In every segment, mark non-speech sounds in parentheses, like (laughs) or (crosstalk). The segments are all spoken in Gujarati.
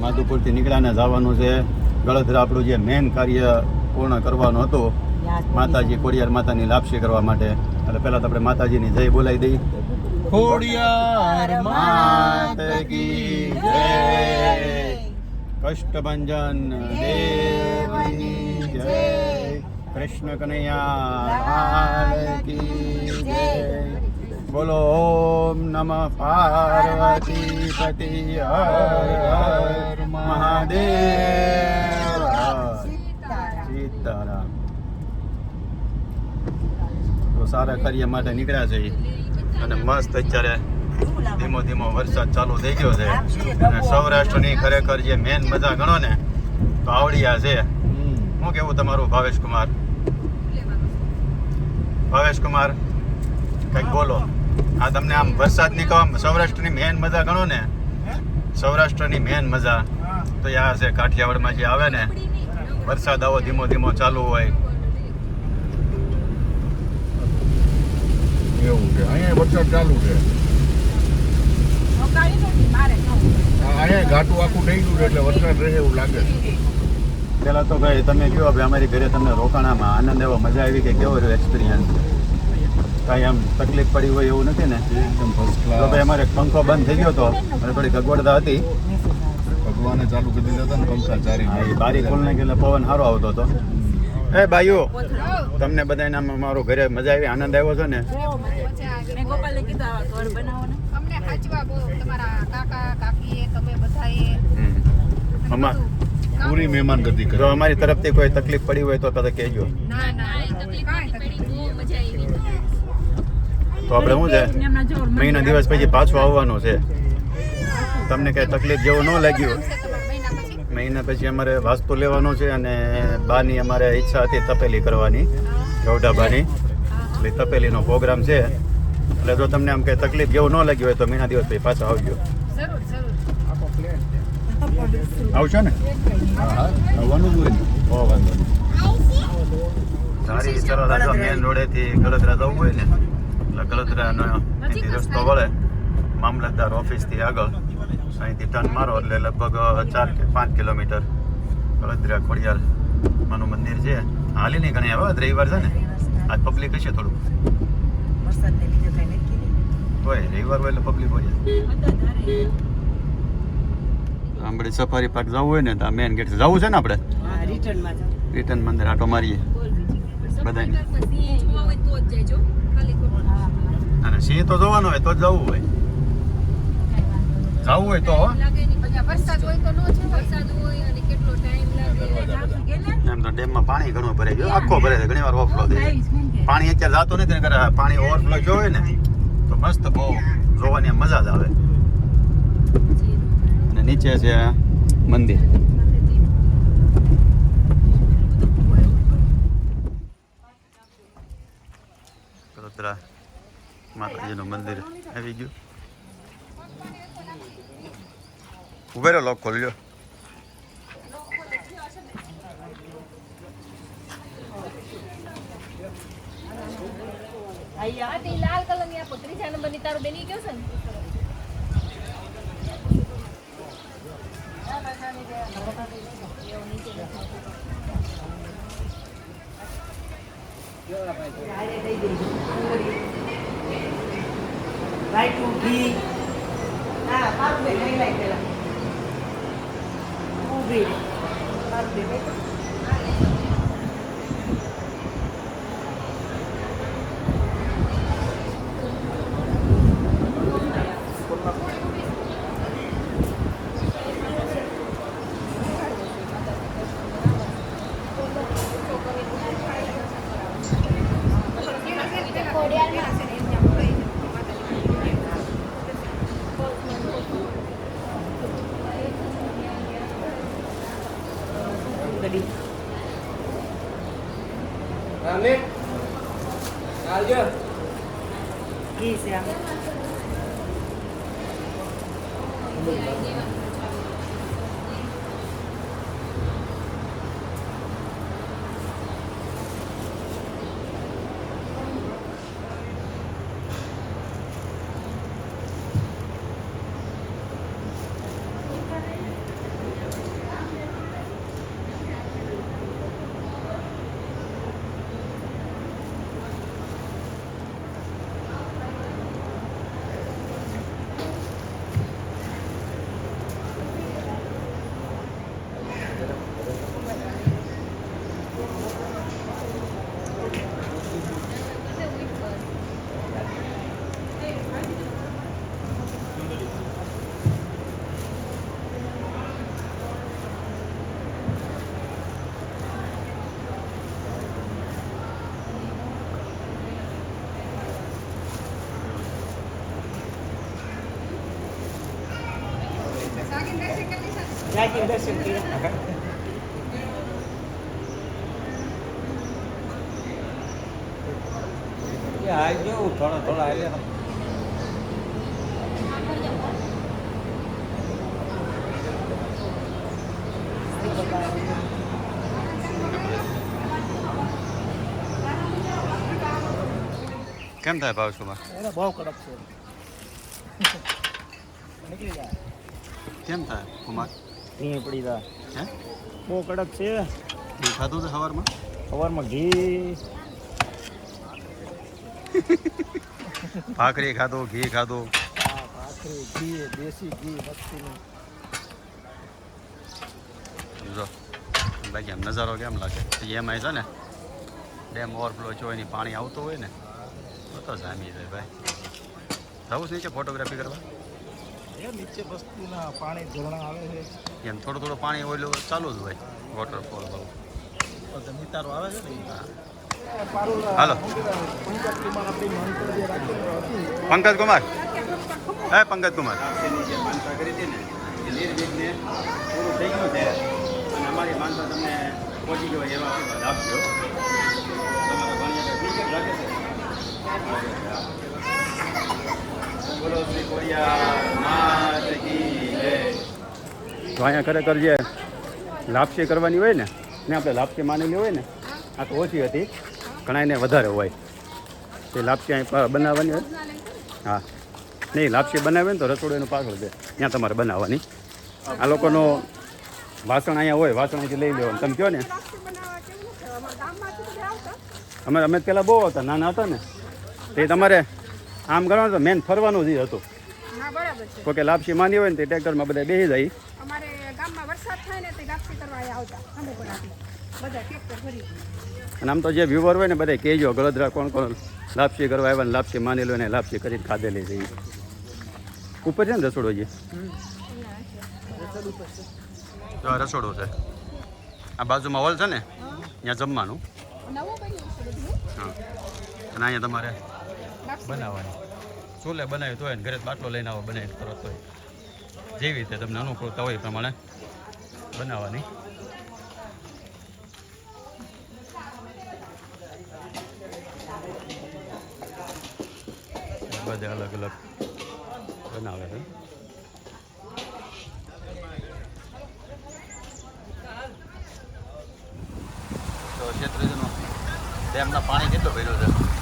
માધુપુરથી નીકળ્યાને જવાનું છે. ગળધરા આપણું જે મેન કાર્ય પૂર્ણ કરવાનું હતું. માતાજી કોડિયાર માતાની લાપસી કરવા માટે. એટલે પહેલા તો આપણે માતાજીની જય બોલાવી દઈ. કોડિયાર માત કી જય. કષ્ટભંજન દેવની જય. કૃષ્ણ કનૈયા જય. બોલો ઓમ નમઃ પાર્વતી પતિ હર મહાદેવ. સીતારામ. તો સારા કાર્ય માટે નીકળ્યા છે. અને મસ્ત અત્યારે ધીમો ધીમો વરસાદ ચાલુ થઈ ગયો છે. અને સૌરાષ્ટ્રની ખરેખર જે મેન મજા ગણો ને તો આવડિયા છે. હું કેવું તમારું ભાવેશ કુમાર ભાવેશ કુમાર કંઈક બોલો. આ તમને આમ વરસાદની કહો આમ સૌરાષ્ટ્રની મેન મજા ગણો ને? સૌરાષ્ટ્રની મેન મજા. તો આ છે કાઠિયાવાડમાં જે આવે ને વરસાદ આવો ધીમો ધીમો ચાલુ હોય. એવું છે. અહીંયા વરસાદ ચાલુ છે. અહીંયા ઘાટું આખું થઈ ગયું છે એટલે વરસાદ રહે એવું લાગે છે. પેલા તો ભાઈ તમે કહો ભાઈ અમારી ઘરે તમને રોકાણામાં આનંદ એવો મજા આવી કે કેવો રહ્યો એક્સપિરિયન્સ કાંઈ આમ તકલીફ પડી હોય એવું નથી ને? એકદમ ફર્સ્ટ તો ભાઈ અમારે પંખો બંધ થઈ ગયો હતો અને થોડી ગગવડતા હતી. ભગવાને ચાલુ કરી દીધા હતા ને પંખા ચારી બારી ખોલને એટલે પવન સારો આવતો હતો. એ ભાઈઓ તમને બધાને આમ મારું ઘરે મજા આવી આનંદ આવ્યો છે ને? મેં ગોપાલને કીધું આવા ઘર બનાવો ને. અમને હાચવા બહુ તમારા કાકા કાકીએ તમે બધાએ. હમ. અમા પૂરી મહેમાન ગતિ જો અમારી તરફથી કોઈ તકલીફ પડી હોય તો તમે કહેજો. ના ના કાંઈ તકલીફ નહીં. તો આપણે શું છે? મહિના દિવસ પછી પાછું આવવાનું છે. તમને કઈ તકલીફ જેવું ન લાગ્યું મહિના પછી અમારે વાસ્તુ લેવાનો છે અને બાની અમારે ઈચ્છા હતી તપેલી કરવાની ગૌઢાબાની. એટલે તપેલીનો પ્રોગ્રામ છે. એટલે જો તમને આમ કઈ તકલીફ જેવું ન લાગ્યું હોય તો મહિના દિવસ પછી પાછા આવજો. આવશો ને? આવવાનું જ હોય ને. ઓ વાંધો નહીં. સારી સરળ મેન રોડેથી ગળતરા જવું હોય ને. એટલે ગળતરાનો અહીંથી રસ્તો વળે મામલતદાર ઓફિસથી આગળ અહીંથી ટર્ન મારો એટલે લગભગ ચાર કે પાંચ કિલોમીટર ગળતરા ખોડિયાર માનું મંદિર છે હાલી નહીં ઘણી આવે રવિવાર છે ને આજ પબ્લિક હશે થોડું હોય રવિવાર હોય એટલે પબ્લિક હોય આપણે સફારી પાર્ક જવું હોય ને તો મેન ગેટ જવું છે ને આપણે રિટર્ન મંદિર આટો મારીએ બધાને અને સિંહ તો જોવાનો હોય તો જવું હોય. જવું હોય તો એમ તો ડેમમાં પાણી ઘણું ભરાઈ ગયું આખો ભરાય છે, ઘણી વાર ઓવરફ્લો થઈ પાણી અત્યારે જતું નથી કરે પાણી ઓવરફ્લો જો હોય ને, તો મસ્ત બહુ જોવાની મજા જ આવે. અને નીચે છે મંદિર. કડોદરા માતાજીનું મંદિર આવી ગયું ઉભેરો લોક ખોલ્યો લાલ કલરની આ ત્રીજા નંબરની તારો બેની ગયો છે ને Right to be. Ah, પાક બે લઈ લઈ પેલા. રહે. પાક બે લઈ રામે આવજો કી છે આમ જાગીને દર્શન કર્યા થોડા થોડા એટલે કેમ થાય ભાવ શુભા એને બહુ કડક છે નીકળી જાય કેમ થાય કુમાર ઘી પડી દા હે? બહુ કડક છે. ઘી ખાધું છે સવારમાં? સવારમાં ઘી. (laughs) ભાખરી ખાધો ઘી ખાધો. ભાખરી ઘી દેશી ઘી મસ્તીનું. સમજો બાકી આમ નજારો કેમ લાગે? એમાં છે ને ડેમ ઓવરફ્લો છો એની પાણી આવતું હોય ને તો જામી જાય ભાઈ. જવું છે નીચે ફોટોગ્રાફી કરવા? નીચે વસ્તુના પાણી ઝરણા આવે છે. એમ થોડું થોડું પાણી ઓલું ચાલુ જ હોય વોટરફોલ બધા નિતારો આવે છે ને હાલો પંકજ કુમાર હે. પંકજ કુમાર નિર્વિઘ્ને પૂરું થઈ ગયું છે અને અમારી માનતા તમને પહોંચી ગયો એવા આપજો તમારા છે તો અહીંયા ખરેખર જે લાપસી કરવાની હોય ને ને આપણે લાપસી માનેલી હોય ને, આ તો ઓછી હતી. ઘણા એને વધારે હોય. તે લાપસી અહીં બનાવવાની હોય. હા. નહીં, લાપસી બનાવે ને તો રસોડું એનું પાછળ છે. ત્યાં તમારે બનાવવાની. આ લોકોનો વાસણ અહીંયા હોય, વાસણ અહીંથી લઈ લેવાનું. તમે કહો ને? અમે અમે પહેલાં બહુ હતા, નાના હતા ને. તે તમારે આમ કરવાનું તો મેન ફરવાનું જ હતું. હા બરાબર છે. કોઈ કે લાપસી માની હોય ને તે ટ્રેક્ટરમાં બધા બેસી જાય. અમારે ગામમાં વરસાદ થાય ને તે ગાપસી કરવા આવતા અમે પણ આટલા બધા ટ્રેક્ટર ભરી. અને આમ તો જે વ્યુવર હોય ને બધા કહેજો ગળદરા કોણ કોણ લાપસી કરવા આવ્યા ને લાપસી લો ને લાપસી કરીને ખાધેલી છે ઈ. ઉપર છે ને રસોડો જે રસોડો છે. આ બાજુમાં હોલ છે ને ત્યાં જમવાનું. હા. અને અહીંયા તમારે બનાવવાની. ચૂલે બનાવ્યું ને ઘરે બાટલો લઈને આવો, બનાવી કરો તોય. જેવી રીતે તમને અનુકૂળતા હોય એ પ્રમાણે બનાવવાની. બધે અલગ અલગ બનાવે છે. તો ક્ષેત્રજનો ડેમના પાણી કેટલું ભર્યું છે?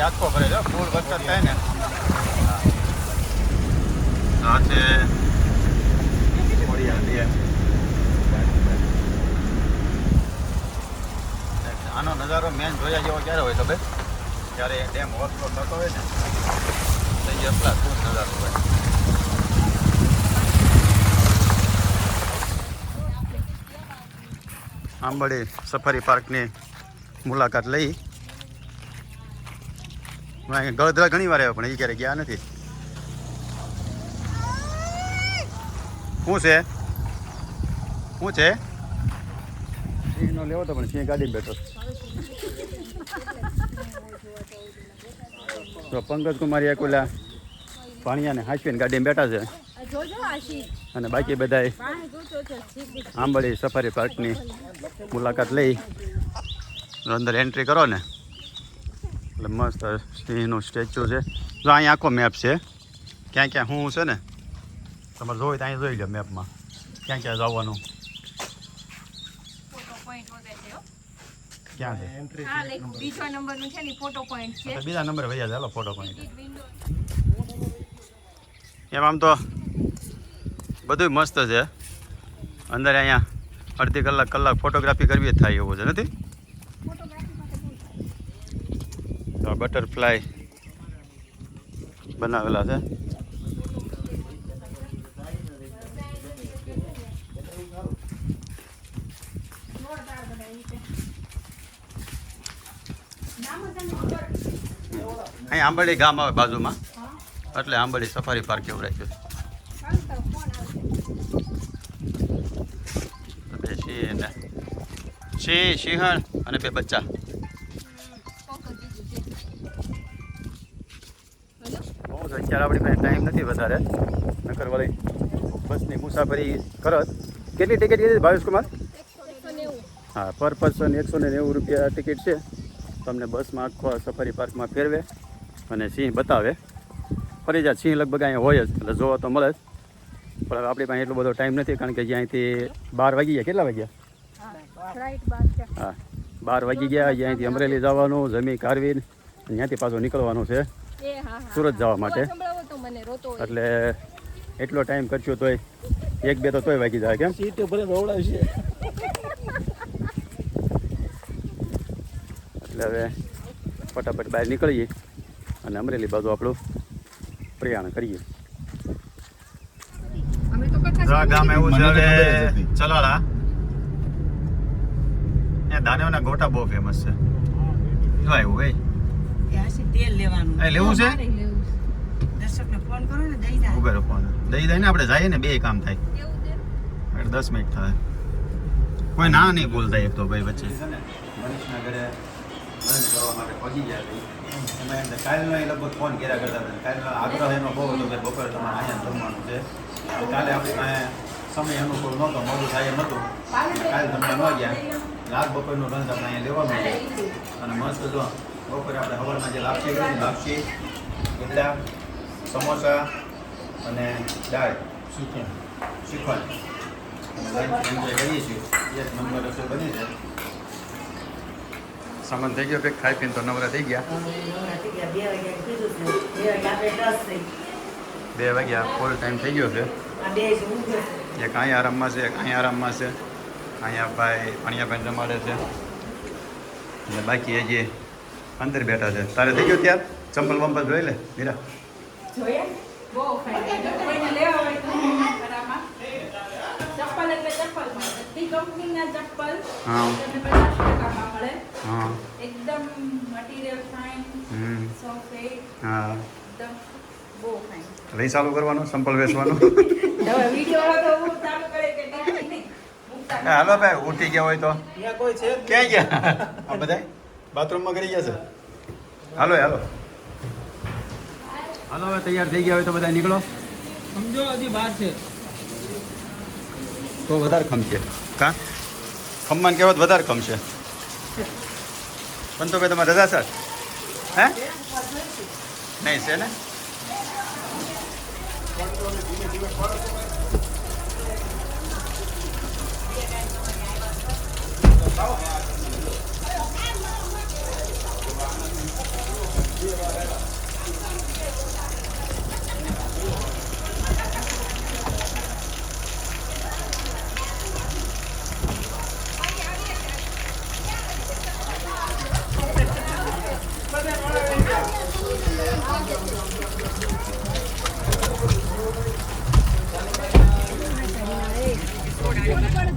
હજી આખો ભરે છે ફૂલ વરસાદ થાય ને. આ છે આનો નજારો મેન જોયા જેવો ક્યારે હોય તમે જ્યારે ડેમ ઓવરફ્લો થતો હોય ને તો એ એટલા શું નજારો હોય. આંબળી સફારી પાર્કની મુલાકાત લઈ ગળદરા ઘણી વાર આવ્યો, પણ એ ક્યારે ગયા નથી. શું છે? શું છે? સિંહનો લેવો તો પણ સિંહ ગાડી બેઠો તો પંકજ કુમારી એકોલા ભાણિયાને હાંચવીને ગાડીમાં બેઠા છે. અને બાકી સીધી. આંબળી સફારી પાર્કની મુલાકાત લઈ અંદર એન્ટ્રી કરો ને. એટલે મસ્ત સિંહનું સ્ટેચ્યુ છે. જો અહીંયા આખો મેપ છે. ક્યાં ક્યાં શું છે ને તમારે જોઈ તો અહીં જોઈ લો મેપમાં ક્યાં ક્યાં જવાનું? ફોટો પોઈન્ટ વગર છે હો. ક્યાં છે? બીજો નંબરનું છે ને ફોટો પોઈન્ટ છે. બીજા નંબરે ભૈયા ચાલો ફોટો પોઈન્ટ એમ આમ તો બધું મસ્ત છે. અંદર અહીંયા અડધી કલાક કલાક ફોટોગ્રાફી કરવી જ થાય એવું છે નથી? તો બટરફ્લાય બનાવેલા છે. અહીં આંબળી ગામ આવે બાજુમાં. એટલે આંબળી સફારી પાર્ક એવું રાખ્યું છે. બે સિંહ સિંહ, સિંહણ અને બે બચ્ચા. અત્યારે આપણી પાસે ટાઈમ નથી વધારે. નકર વળી બસની મુસાફરી કરત. કેટલી ટિકિટ કીધી ભાવેશ હા પર પર્સન એકસો ને નેવું રૂપિયા ટિકિટ છે. તમને બસમાં આખો સફારી પાર્કમાં ફેરવે અને સિંહ બતાવે. ફરી જાય સિંહ લગભગ અહીંયા હોય જ, એટલે જોવા તો મળે જ. પણ આપણી પાસે એટલો બધો ટાઈમ નથી, કારણ કે અહીંયાથી બાર વાગી ગયા. કેટલા વાગ્યા? હા, બાર વાગી ગયા અહીંયાથી અમરેલી જવાનું, જમી કારવીને ત્યાંથી પાછું નીકળવાનું છે. સુરત જવા માટે. સંભળાવો તો મને રોતો હોય. એટલે એટલો ટાઈમ કરશો તોય એક બે તો તોય વાગી જાય કેમ? સીટ ભલે રોવડાવશે એટલે હવે ફટાફટ બહાર નીકળીએ અને અમરેલી બાજુ આપણું પ્રયાણ કરીએ. અમે તો ગામ એવું છે હવે ચલાળા. એ દાનેવના ગોટા બહુ ફેમસ છે. જો આવ્યું ભાઈ. તેલ લેવાનું. એ લેવું છે? દર્શકને ફોન કરો ને દઈ જાય. ઉભેરો ફોન દઈ દઈને આપણે જઈએ ને બે કામ થાય. એટલે દસ મિનિટ થાય. કોઈ ના નહીં બોલતા એક તો ભાઈ વચ્ચે. ઘરે લંચ કરવા માટે પહોંચી ગયા હતી એમાં એમને કાલનો એ લગભગ ફોન કર્યા કરતા હતા. કાલનો આગ્રહ એનો બહુ હતો કે બપોરે તમારે અહીંયા જમવાનું છે. કાલે આપણી સમય અનુકૂળ નહોતો મોડું થાય એમ હતું. કાલે તમે ન ગયા. રાત બપોરનો લંચ આપણે અહીંયા લેવા મળ્યો અને મસ્ત જો બપોરે આપણે હવનમાં જે લાપસી કરી લાપસી ઇડલા સમોસા અને દાળ. શ્રીફળ એન્જોય કરીએ છીએ. એક નંબર રસોઈ બની છે સામાન થઈ ગયો કે ખાઈ પીને તો નવરા થઈ ગયા. બે વાગ્યા કીધું છે. બે વાગ્યા આપણે દસ થઈ. બે વાગ્યા ફૂલ ટાઈમ થઈ ગયો છે. આ બે જ છે એક અહીંયા આરામમાં છે એક અહીંયા આરામમાં છે. અહીંયા ભાઈ પાણીયાભાઈ જમાડે છે. અને બાકી હજી અંદર બેઠા છે. તારે થઈ ગયો ત્યાર ચંપલ વંપલ જોઈ લે મીરા. લઈ ચાલુ કરવાનું સંપલ વેચવાનું? (laughs) હવે વીડિયો તો હું ચાલુ કરે કે ટીવી નહીં. મૂકતા એ હાલો ભાઈ ઉઠી ગયા હોય તો. ક્યાં ગયા? આ બધા બાથરૂમમાં કરી ગયા છે? હાલો હાલો. હાલો હવે તૈયાર થઈ ગયા હોય તો બધા નીકળો. સમજો હજી બહાર છે. તો વધારે ખમશે. કા? ખમવાન કહેવત વધારે ખમશે. પણ તો ભાઈ તમારે રજા સર હે? નહીં છે ને?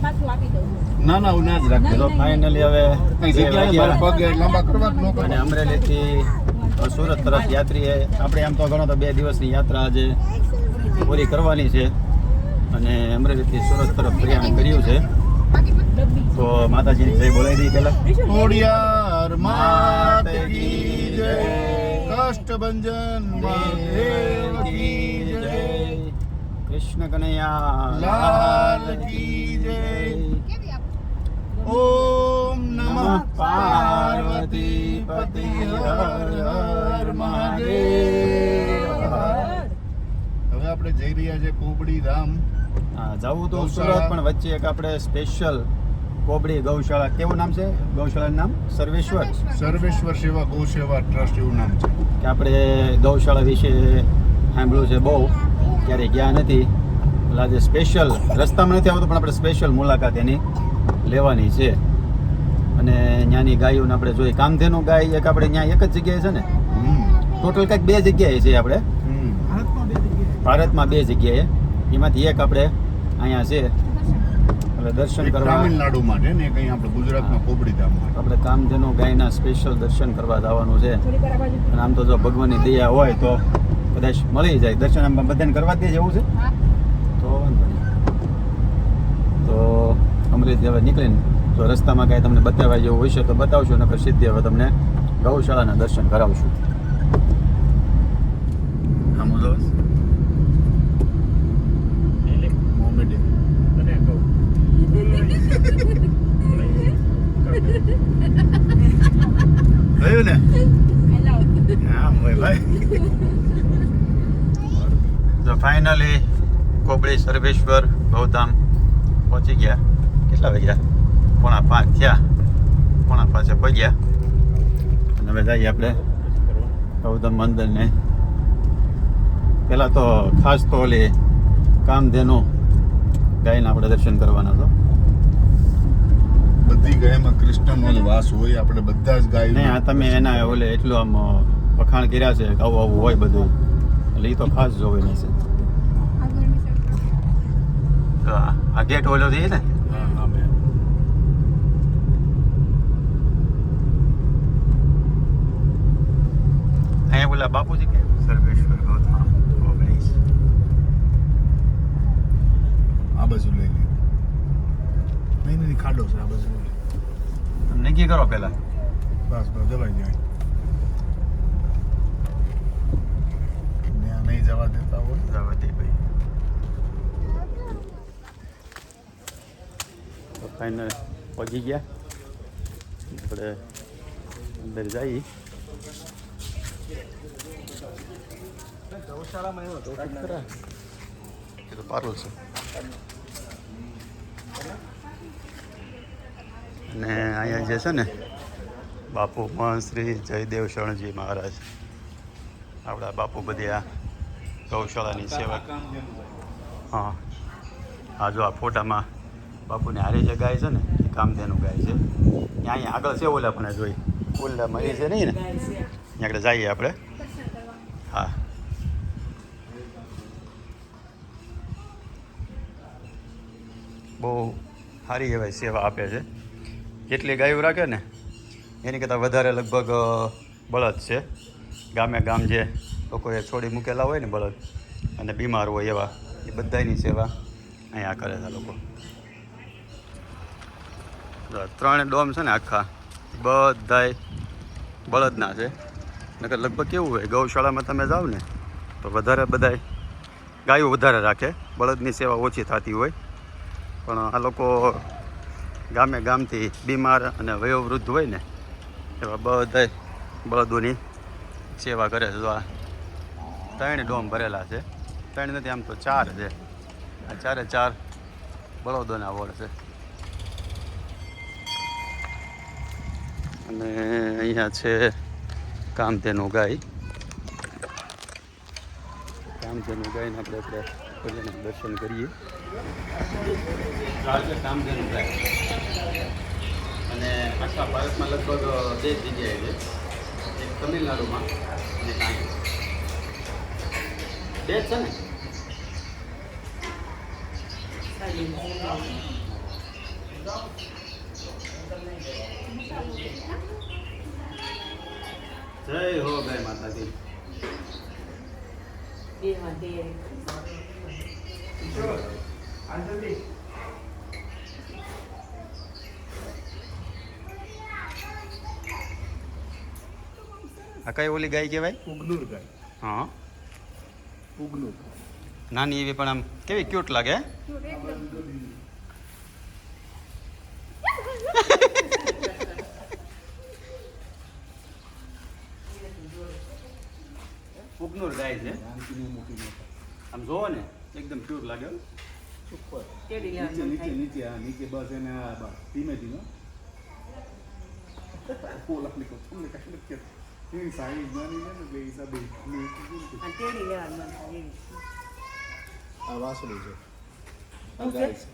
પાછું આપી દઉં ના તો ફાઇનલી હવે અને અમરેલી અમરેલીથી સુરત તરફ યાત્રીએ આપણે આમ તો ઘણો તો બે દિવસની યાત્રા આજે પૂરી કરવાની છે. અને અમરેલીથી સુરત તરફ પ્રયાણ કર્યું છે. તો માતાજીની જય બોલાવી દઈ પેલા કાષ્ટભંજન કૃષ્ણ કનૈયા. લાલ કી જય. ઓમ નમઃ પાર્વતી પતિ હર હર મહાદેવ. હવે આપણે જઈ રહ્યા છે કોબડી ધામ. હા જવું તો. સુરત પણ વચ્ચે એક આપણે સ્પેશિયલ કોબડી ગૌશાળા. કેવું નામ છે ગૌશાળાનું નામ? સર્વેશ્વર. સર્વેશ્વર. સેવા ગૌ સેવા ટ્રસ્ટ એવું નામ છે. કે આપણે ગૌશાળા વિશે સાંભળ્યું છે બહુ ક્યારેય ગયા નથી. એટલે આજે સ્પેશિયલ રસ્તામાં નથી આવતું પણ આપણે સ્પેશિયલ મુલાકાત એની. લેવાની છે. અને ત્યાંની ગાયોને આપણે જોઈએ કામધેનું ગાય એક આપણે ત્યાં એક જ જગ્યાએ છે ને? ટોટલ કંઈક બે જગ્યાએ છે આપણે. ભારતમાં બે જગ્યાએ. એમાંથી એક આપણે અહીંયા છે. એટલે દર્શન કરવા તમિલનાડુ માટે ને કઈ આપણે ગુજરાતમાં કોબડીધામ આપણે કામધેનુ ગાયના સ્પેશિયલ દર્શન કરવા જવાનું છે. અને આમ તો જો ભગવાનની દયા હોય તો કદાચ મળી જાય. દર્શન આમ બધાને કરવા જ દે એવું છે તો વાંધો નહીં તો અમરેલી હવે નીકળીને તો રસ્તામાં કાંઈ તમને બતાવવા જેવું હોય છે તો બતાવશું નકર સીધી હવે તમને ગૌશાળાના દર્શન કરાવશું. આમ જો મોમેડન થયું ને? હા મોય ભાઈ. તો ફાઇનલી કોબળી સર્વેશ્વર બહુધામ પહોંચી ગયા. કેટલા વાગ્યા પોણા પાંચ થયા પોણા પાંચે પગ્યા અને હવે જઈએ આપણે ગૌતમ મંદિરને પહેલાં તો ખાસ તો ઓલી કામધેનુ ગાયને આપણે દર્શન કરવાના તો બધી ગાયમાં કૃષ્ણનો વાસ હોય આપણે બધા જ ગાય નહીં આ તમે એના ઓલે એટલું આમ વખાણ કર્યા છે કે આવું આવું હોય બધું. એટલે એ તો ખાસ જોવે નહીં છે. તો આ- આ ગેટ ઓલો છે ને હા હા મેં અહીંયા બોલા બાપુજી કે સર્વેશ્વર ગૌતમ ઓગણીસ આ બાજુ લઈ લે નહીં નહીં ખાડો છે આ બધું. નક્કી કરો પહેલા? બસ બસ જવાઈ જાય ત્યાં નહીં જવા દેતા હોય. જવાથી ભાઈ. તો ફાઇનલ પહોંચી ગયા. આપણે અંદર જઈ ગૌશાળામાં એવો એ તો પારો છે. ને અહીંયા જે છે ને, બાપુ શ્રી જયદેવ શરણજી મહારાજ. આપણા બાપુ બધી આ ગૌશાળાની સેવા હા. આ જો આ ફોટામાં બાપુને હારે જે ગાય છે ને, એ કામધેનું ગાય છે. ત્યાં અહીંયા આગળ છે ઓલા પણ જોઈ. ઓલા મળી છે નહીં ને, ત્યાં આગળ જઈએ આપણે. હા. બહુ સારી એવા સેવા આપે છે. જેટલી ગાયો રાખે ને? એની કરતાં વધારે લગભગ બળદ છે. ગામે ગામ જે લોકોએ છોડી મૂકેલા હોય ને બળદ, અને બીમાર હોય એવા, એ બધાની સેવા અહીંયા કરે છે લોકો. ત્રણ ડોમ છે ને આખા. બધાય બળદના છે. નકર લગભગ કેવું હોય, ગૌશાળામાં તમે જાઓ ને, તો વધારે બધાય ગાયો વધારે રાખે. બળદની સેવા ઓછી થતી હોય. પણ આ લોકો ગામે ગામથી બીમાર અને વયોવૃદ્ધ હોય ને, એવા બધા બળદોની સેવા કરે છે. જો આ ત્રણ ડોમ ભરેલા છે. ત્રણ નથી, આમ તો ચાર છે. આ ચારે ચાર બળદોના વોર્ડ છે. અને અહીંયા છે કામધેનું ગાય. કામધેનું ગાયને આપણે આપણે પહેલાં દર્શન કરીએ. અને આખા ભારતમાં લગભગ બે જગ્યાએ છે. એક તમિલનાડુમાં અને કાંઈ બે છે ને? જય હો ગાય માતાજી. આ કઈ ઓલી ગાય કહેવાય? ઉગનુર ગાય. હા. ઉગનુર. નાની એવી પણ આમ કેવી ક્યુટ લાગે? ઉગનુર ગાય છે. આમ જોવો ને. એકદમ ક્યુટ લાગે હો. કેડી નીચે લેવાનું નીચે થાય. નીચે હા નીચે બસ એને આ બસ ધીમે ધીમે ઓલા નીકળ તમને કાંઈ નથી કહેતો. એની સાઈઝ નાની છે ને એટલે એ હિસાબે મેં કીધું ને કે અને કેડી લેવાનું મન થાય એવી. આ વાસળું છે આ શું છે? ગાય છે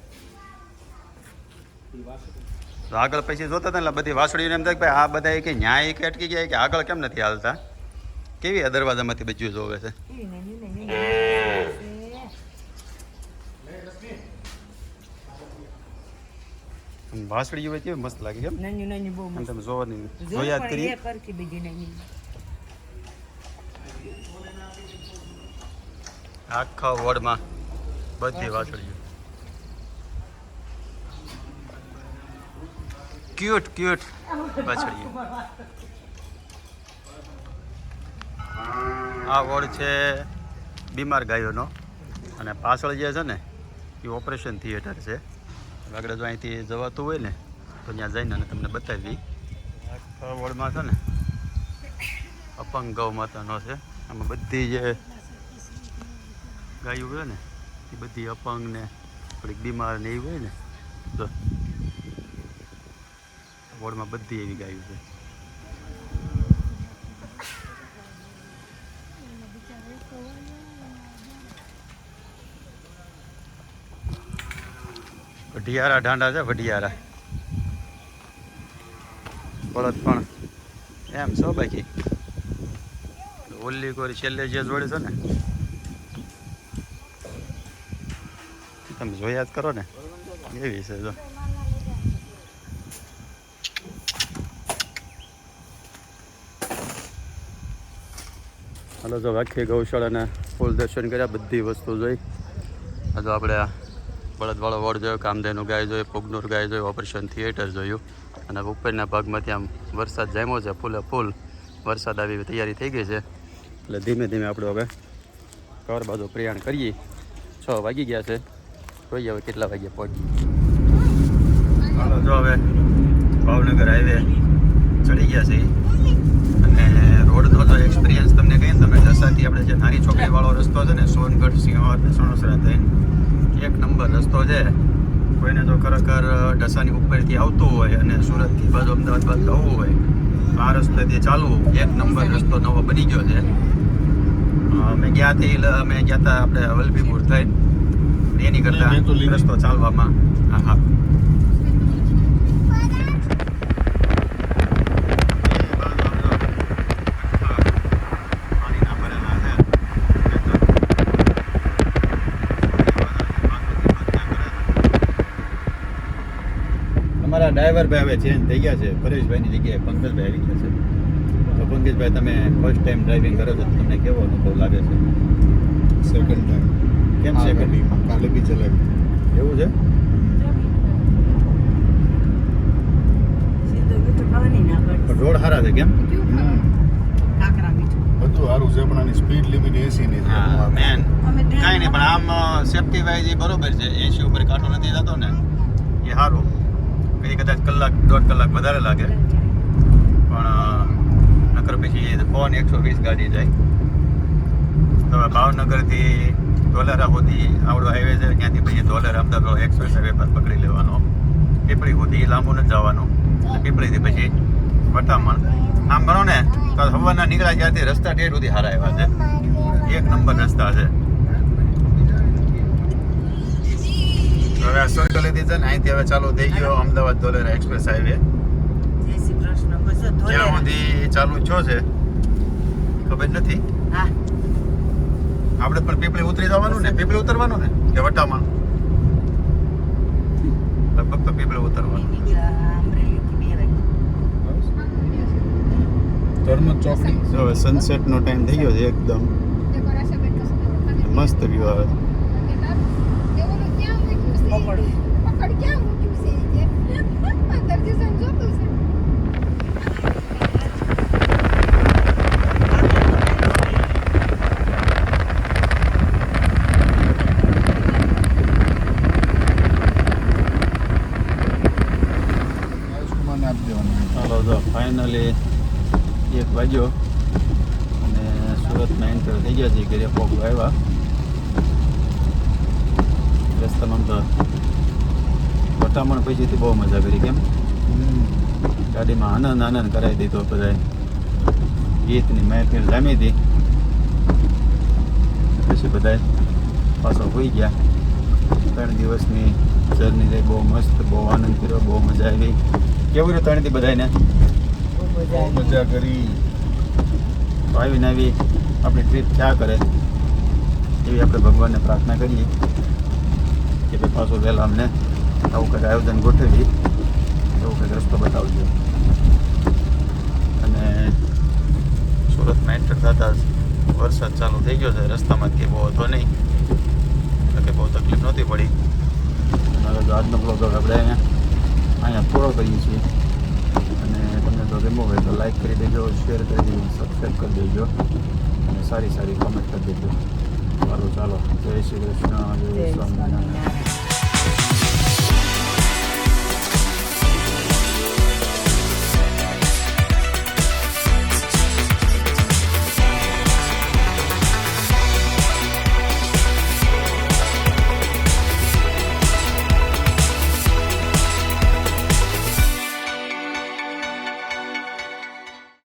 એ વાસળું તો આગળ પછી જોતા હતા ને એટલે બધી વાસળીઓને એમ થાય કે ભાઈ આ બધા કે ન્યાય કે અટકી ગયા કે આગળ કેમ નથી હાલતા કેવી આ દરવાજામાંથી બધું જોવે છે આમ વાસળીઓ હોય કેવી મસ્ત લાગે કેમ નાની નાની બહુ મસ્ત તમે જોવાની નહીં. જોયા કરી. એ પરથી બીજી નાની. આખા વોર્ડમાં બધી વાસળીઓ. ક્યુટ ક્યુટ વાછળીઓ આ વડ છે બીમાર ગાયોનો. અને પાછળ જે છે ને એ ઓપરેશન થિયેટર છે. આગળ જો અહીંથી જવાતું હોય ને, તો ત્યાં જઈને અને તમને બતાવી. વડમાં છે ને અપંગ ગૌ માતાનો છે. આમાં બધી જે ગાયો હોય ને, એ બધી અપંગ ને, થોડીક બીમાર ને એવી હોય ને, તો વડમાં બધી એવી ગાયો છે. વઢિયારા ઢાંડા છે, વઢિયારા. બળદ પણ. એમ છો બાકી. ઓલી કોરી છેલ્લે જે જોડે છે ને. તમે જોયા જ કરો ને. એવી છે જો. હાલો જો આખી ગૌશાળાને ફૂલ દર્શન કર્યા, બધી વસ્તુ જોઈ. હજુ આપણે આ બળદવાળો વોર્ડ જોયો, કામધેનું ગાય જોયું પુગનુર ગાય જોયું ઓપરેશન થિયેટર જોયું. અને ઉપરના ભાગમાંથી આમ વરસાદ જામ્યો છે, ફૂલે ફૂલ વરસાદ આવી તૈયારી થઈ ગઈ છે. એટલે ધીમે ધીમે આપણે હવે ઘર બાજુ પ્રયાણ કરીએ. છ વાગી ગયા છે. જોઈએ હવે કેટલા વાગ્યા પહોંચી? હાલો, જો હવે ભાવનગર હાઈવે ચડી ગયા છે. અને રોડનો જો એક્સપિરિયન્સ તમને કહીએ ને, તમે દસાથી આપણે જે નાની છોકરીવાળો રસ્તો છે ને, સોનગઢ, સિંહવાડ ને સણોસરા થઈને એક નંબર રસ્તો છે. કોઈને જો ખરેખર ડસાની ઉપરથી આવતું હોય અને સુરતથી બાજુ અમદાવાદ બાજુ જવું હોય તો આ રસ્તેથી ચાલવું એક નંબર રસ્તો નવો બની ગયો છે. અમે ગયા તે અમે ગયા હતા આપણે વલભીપુર થઈને એની કરતા. રસ્તો ચાલવામાં હા હા પાણીના ભરેલા છે અમારા ડ્રાઈવર ભાઈ હવે ચેન્જ થઈ ગયા છે. પરેશભાઈની જગ્યાએ પંકજભાઈ આવી ગયા છે. તો પંકજભાઈ તમે ફર્સ્ટ ટાઈમ ડ્રાઇવિંગ કરો છો તમને કેવો અનુભવ લાગે છે? સેકન્ડ ટાઈમ કેમ છે second? કાલે બી ચલાવી. એવું છે? પણ રોડ સારા છે કેમ? બધું સારું છે પણ આની સ્પીડ લિમિટ એસી ની છે. હા મેન કાંઈ નહીં પણ આમ સેફટી વાઇઝ બરોબર છે. એસી ઉપર કાંટો નથી થતો ને. એ સારું કઈ કદાચ કલાક, દોઢ કલાક વધારે લાગે. પણ નકર પછી ફોન એકસો વીસ ગાડી જાય. તમે ભાવનગરથી ધોલેરા સુધી આવડો હાઈવે છે, ત્યાંથી પછી ધોલેરા, અમદાવાદ એક્સપ્રેસ હાઈવે પર પકડી લેવાનો. પીપળી સુધી લાંબુ નથી જવાનું. પીપળીથી પછી વટામણ આમ ગણો ને, તો હવાના નીકળ્યા ત્યાંથી રસ્તા ઠેઠ સુધી સારા આવ્યા છે. એક નંબર રસ્તા છે. હવે આ તો લીધી છે ને અહીંથી હવે ચાલુ થઈ ગયો અમદાવાદ ધોલેરા એક્સપ્રેસ હાઈવે. ક્યાં સુધી ચાલુ છો છે ખબર નથી. હા. આપણે પણ પીપળી ઉતરી જવાનું ને પીપળી ઉતરવાનું ને? કે વટામાં? લગભગ તો પીપળી ઉતરવાનું. ધર્મ ચોકડી હવે સનસેટનો ટાઈમ થઈ ગયો છે એકદમ. મસ્ત વ્યૂ આવે. પકડ. પકડ ક્યાં ફાઇનલી એક વાગ્યો અને સુરતમાં એન્ટર થઈ ગયા છે ઘરે પોગો આવ્યા. રસ્તામાં તો વટામણ પછીથી બહુ મજા કરી કેમ? ગાડીમાં આનંદ આનંદ કરાવી દીધો બધાએ. ગીતની મહેફિલ જામી હતી. પછી બધાએ પાછો હોઈ ગયા. ત્રણ દિવસની જર્ની રહી બહુ મસ્ત બહુ આનંદ કર્યો બહુ મજા આવી. કેવું રહ્યું ત્રણથી બધાને બહુ મજા કરી. આવીને આવી આપણી ટ્રીપ ક્યાં કરે? એવી આપણે ભગવાનને પ્રાર્થના કરીએ. કે ભાઈ પાછો પહેલાં અમને આવું કંઈક આયોજન ગોઠવી એવું કંઈક રસ્તો બતાવજો. અને સુરતમાં એન્ટર થતા વરસાદ ચાલુ થઈ ગયો છે, રસ્તામાં કે બહુ હતો નહીં. એટલે બહુ તકલીફ નહોતી પડી. અને તો આજનો બ્લોગ આપણે અહીંયા અહીંયા પૂરો કરીએ છીએ. અને તમને તો ગમ્યો હોય તો લાઈક કરી દેજો શેર કરી દેજો સબસ્ક્રાઈબ કરી દેજો. અને સારી સારી કમેન્ટ કરી દેજો. ચાલો ચાલો જય શ્રી કૃષ્ણ જય સ્વામિનારાયણ.